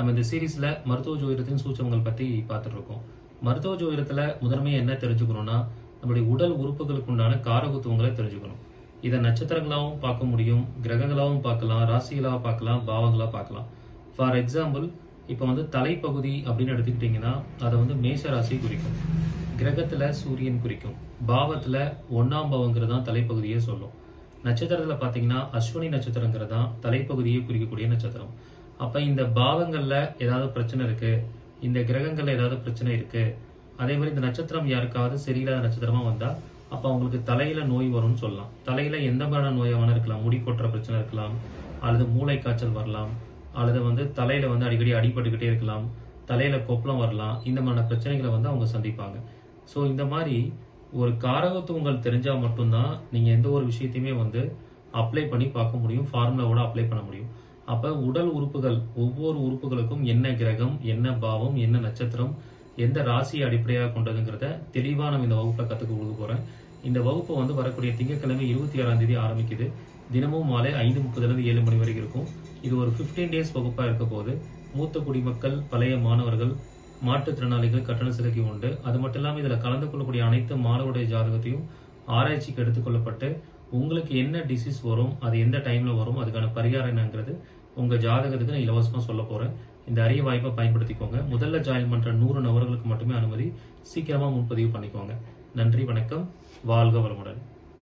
நம்ம இந்த சீரீஸ்ல மருத்துவ ஜோதிடத்தின் சூச்சகங்கள் பத்தி பார்த்துட்டு இருக்கோம் மருத்துவ ஜோதிடத்துல முதன்மையை என்ன தெரிஞ்சுக்கணும்னா நம்மளுடைய உடல் உறுப்புகளுக்கு உண்டான காரகத்துவங்களை தெரிஞ்சுக்கணும். இதை நட்சத்திரங்களாகவும் பார்க்க முடியும் கிரகங்களாகவும் பார்க்கலாம் ராசிகளாக பார்க்கலாம் பாவங்களா பார்க்கலாம். ஃபார் எக்ஸாம்பிள் இப்போ வந்து தலைப்பகுதி அப்படின்னு எடுத்துக்கிட்டிங்கன்னா அதை வந்து மேஷ ராசி குறிக்கும். கிரகத்துல சூரியன் குறிக்கும். பாவத்துல ஒன்னாம் பாவங்கிறது தான் தலைப்பகுதியே சொல்லும். நட்சத்திரத்துல பாத்தீங்கன்னா அஸ்வினி நட்சத்திரங்கிறது தான் தலைப்பகுதியை குறிக்கக்கூடிய நட்சத்திரம். அப்ப இந்த பாவங்கள்ல ஏதாவது பிரச்சனை இருக்கு? இந்த கிரகங்கள்ல ஏதாவது பிரச்சனை இருக்கு? அதே மாதிரி இந்த நட்சத்திரம் யாருக்காவது சரியில்லாத நட்சத்திரமா வந்தா அப்ப அவங்களுக்கு தலையில நோய் வரும்னு சொல்லலாம். தலையில எந்த மாதிரியான நோயா வேணா இருக்கலாம். முடி கொட்டுற பிரச்சனை இருக்கலாம். அல்லது மூளை காய்ச்சல் வரலாம். அல்லது வந்து தலையில வந்து அடிக்கடி அடிபட்டுக்கிட்டே இருக்கலாம். தலையில கொப்பளம் வரலாம். இந்த மாதிரியான பிரச்சனைகளை வந்து அவங்க சந்திப்பாங்க. ஸோ இந்த மாதிரி ஒரு காரகத்துவங்கள் தெரிஞ்சா மட்டும்தான் நீங்க எந்த ஒரு விஷயத்தையுமே வந்து அப்ளை பண்ணி பார்க்க முடியும். ஃபார்முலாவோட அப்ளை பண்ண முடியும். அப்ப உடல் உறுப்புகள் ஒவ்வொரு உறுப்புகளுக்கும் என்ன கிரகம் என்ன பாவம் என்ன நட்சத்திரம் எந்த ராசியை அடிப்படையாக கொண்டதுங்கிறத தெளிவா நம்ம இந்த வகுப்புல கத்துக்க கொடுக்க போறேன். இந்த வகுப்பு வந்து வரக்கூடிய திங்கட்கிழமை இருபத்தி ஆறாம் தேதி ஆரம்பிக்குது. தினமும் மாலை ஐந்து முப்பதுலேருந்து ஏழு மணி வரைக்கும் இருக்கும். இது ஒரு 15 டேஸ் வகுப்பா இருக்க போது மூத்த குடிமக்கள் பழைய மாணவர்கள் மாற்றுத்திறனாளிகள் கட்டணம் செலுத்தி உண்டு. அது மட்டும் இல்லாமல் இதில் கலந்து கொள்ளக்கூடிய அனைத்து மாணவருடைய ஜாதகத்தையும் ஆராய்ச்சிக்கு எடுத்துக்கொள்ளப்பட்டு உங்களுக்கு என்ன டிசீஸ் வரும் அது எந்த டைம்ல வரும் அதுக்கான பரிகாரம் என்னங்கிறது உங்க ஜாதகத்துக்கு நான் இலவசமா சொல்ல போறேன். இந்த அரிய வாய்ப்பை பயன்படுத்திக்கோங்க. முதல்ல ஜாயின் பண்ற நூறு நபர்களுக்கு மட்டுமே அனுமதி. சீக்கிரமா முன்பதிவு பண்ணிக்கோங்க. நன்றி வணக்கம். வாழ்க வளமுடன்.